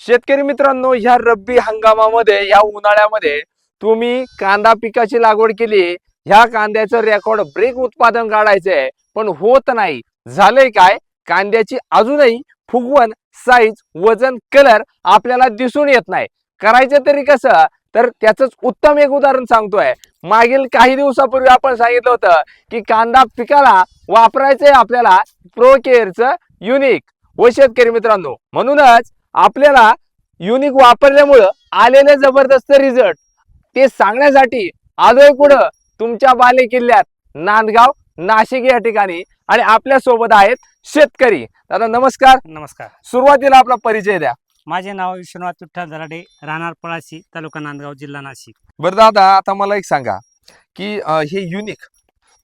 शेतकरी मित्रांनो ह्या रब्बी हंगामामध्ये या उन्हाळ्यामध्ये तुम्ही कांदा पिकाची लागवड केली ह्या कांद्याचं रेकॉर्ड ब्रेक उत्पादन काढायचंय पण होत नाही. झालंय काय? कांद्याची अजूनही फुगवण साईज वजन कलर आपल्याला दिसून येत नाही. करायचं तरी कसं? तर त्याचंच उत्तम एक उदाहरण सांगतोय. मागील काही दिवसापूर्वी आपण सांगितलं होतं की कांदा पिकाला वापरायचंय आपल्याला प्रो केअरचं युनिक व शेतकरी मित्रांनो म्हणूनच आपल्याला युनिक वापरल्यामुळं आलेले जबरदस्त रिझल्ट ते सांगण्यासाठी आलोय कुठं तुमच्या बाले किल्ल्यात नांदगाव नाशिक या ठिकाणी. आणि आपल्यासोबत आहेत शेतकरी. दादा नमस्कार. नमस्कार. सुरुवातीला आपला परिचय द्या. माझे नाव विश्वनाथ विठ्ठल दराडे राहणार पळाशी तालुका नांदगाव जिल्हा नाशिक. बरं दादा आता मला एक सांगा की अं, हे युनिक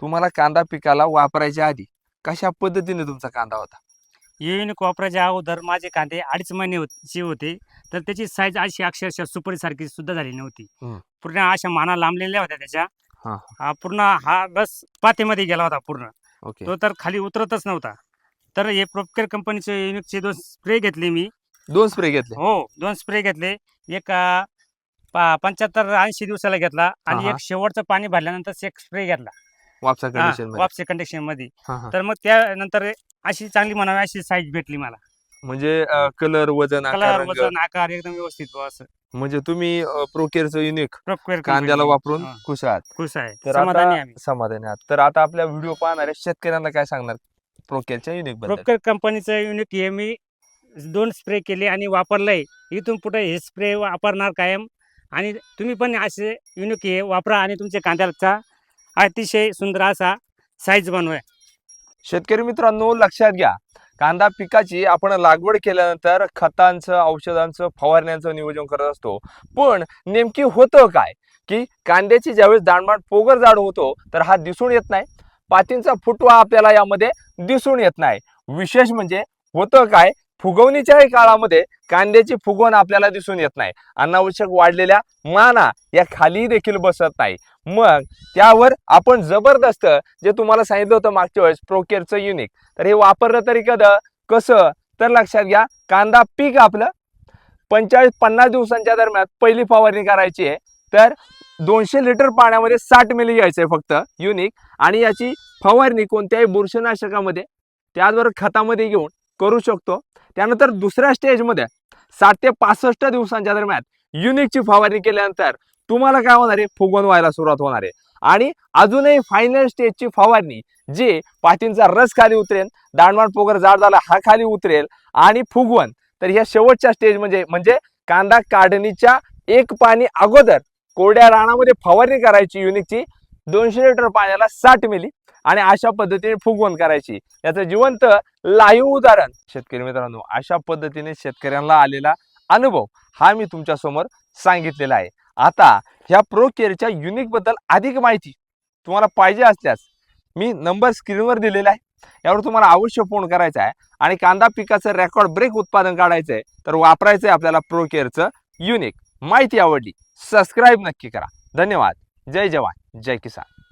तुम्हाला कांदा पिकाला वापरायच्या आधी कशा पद्धतीने तुमचा कांदा होता? युनिक वापरायच्या अगोदर माझे कांदे अडीच महिने होत- होते तर त्याची साईज अशी अक्षरशः सुपारी सारखी सुद्धा झाली नव्हती. पूर्ण अशा माना लांबलेल्या होत्या त्याच्या. पूर्ण हा रस पातेमध्ये गेला होता पूर्ण. ओके. तो तर खाली उतरतच नव्हता. तर हे प्रोपकेअर कंपनीचे युनिकचे दोन स्प्रे घेतले मी. दोन स्प्रे घेतले? हो दोन स्प्रे घेतले. एक पंच्याहत्तर ऐंशी दिवसाला घेतला आणि. एक शेवटचं पाणी भरल्यानंतर एक स्प्रे घेतला. वापसा कंडिशनमध्ये. तर मग त्यानंतर अशी चांगली म्हणावी अशी साईज भेटली मला. म्हणजे कलर वजन आकार, कलर रंग. वजन आकार एकदम व्यवस्थित बुवा असं. म्हणजे तुम्ही प्रोकेअरचं युनिक Proper कांद्याला. वापरून हा, खुश आहात. खुश आहे. तर समाधानी आता आम्ही. समाधानी आहात. तर आता आपल्या व्हिडिओ पाहणाऱ्या शेतकऱ्यांना काय सांगणार? प्रोकेअरच्या युनिकबद्दल. प्रोपकर कंपनीचं युनिट हे मी दोन स्प्रे केले आणि वापरलंय. इथून पुढे हे स्प्रे वापरणार कायम. आणि तुम्ही पण असे युनिक हे वापरा आणि तुमच्या कांद्याचा अतिशय सुंदर असा साईज बनवा शेतकरी मित्रांनो लक्षात घ्या. कांदा पिकाची आपण लागवड केल्यानंतर खतांचं औषधांचं फवारण्यांचं नियोजन करत असतो. पण नेमकी होतं काय? की कांद्याची ज्यावेळेस दाणमाट पोगर जाड होतो तर हा दिसून येत नाही. पातींचा फुटवा आपल्याला यामध्ये दिसून येत नाही. विशेष म्हणजे होतं काय? फुगवणीच्याही काळामध्ये कांद्याची फुगवण आपल्याला दिसून येत नाही. अनावश्यक वाढलेल्या माना या खाली देखील बसत नाही. मग त्यावर आपण जबरदस्त जे तुम्हाला सांगितलं होतं मागच्या वेळेस प्रोकेअरचं युनिक तर हे वापरलं तरी कद? कसं? तर लक्षात घ्या कांदा पीक आपलं पंचेचाळीस पन्नास दिवसांच्या दरम्यान पहिली फवारणी करायची आहे. तर दोनशे लिटर पाण्यामध्ये साठ मिली घ्यायचं आहे फक्त युनिक आणि याची फवारणी कोणत्याही बुरशीनाशकामध्ये त्याचबरोबर खतामध्ये घेऊन करू शकतो. त्यानंतर दुसऱ्या स्टेजमध्ये साठ ते पासष्ट दिवसांच्या दरम्यान युनिकची फवारणी केल्यानंतर तुम्हाला काय होणार आहे? फुगवण व्हायला सुरुवात होणार आहे. आणि अजूनही फायनल स्टेजची फवारणी जे पाठींचा रस खाली उतरेल दांडवाण पोगर जाड झाला हा खाली उतरेल आणि फुगवण. तर ह्या शेवटच्या स्टेज म्हणजे म्हणजे कांदा काढणीच्या एक पाणी अगोदर कोरड्या रानामध्ये फवारणी करायची युनिकची दोनशे लिटर पाण्याला साठ मिली आणि अशा पद्धतीने फुगवण करायची. याचं जिवंत लाईव्ह उदाहरण. शेतकरी मित्रांनो अशा पद्धतीने शेतकऱ्यांना आलेला अनुभव हा मी तुमच्यासमोर सांगितलेला आहे. आता ह्या प्रो केअरच्या युनिकबद्दल अधिक माहिती तुम्हाला पाहिजे असल्यास मी नंबर स्क्रीनवर दिलेला आहे. यावर तुम्हाला अवश्य फोन करायचा आहे. आणि कांदा पिकाचं रेकॉर्ड ब्रेक उत्पादन काढायचं आहे तर वापरायचं आहे आपल्याला प्रो केअरचं युनिक माहिती आवडली सबस्क्राईब नक्की करा. धन्यवाद. जय जवान. जय किसान.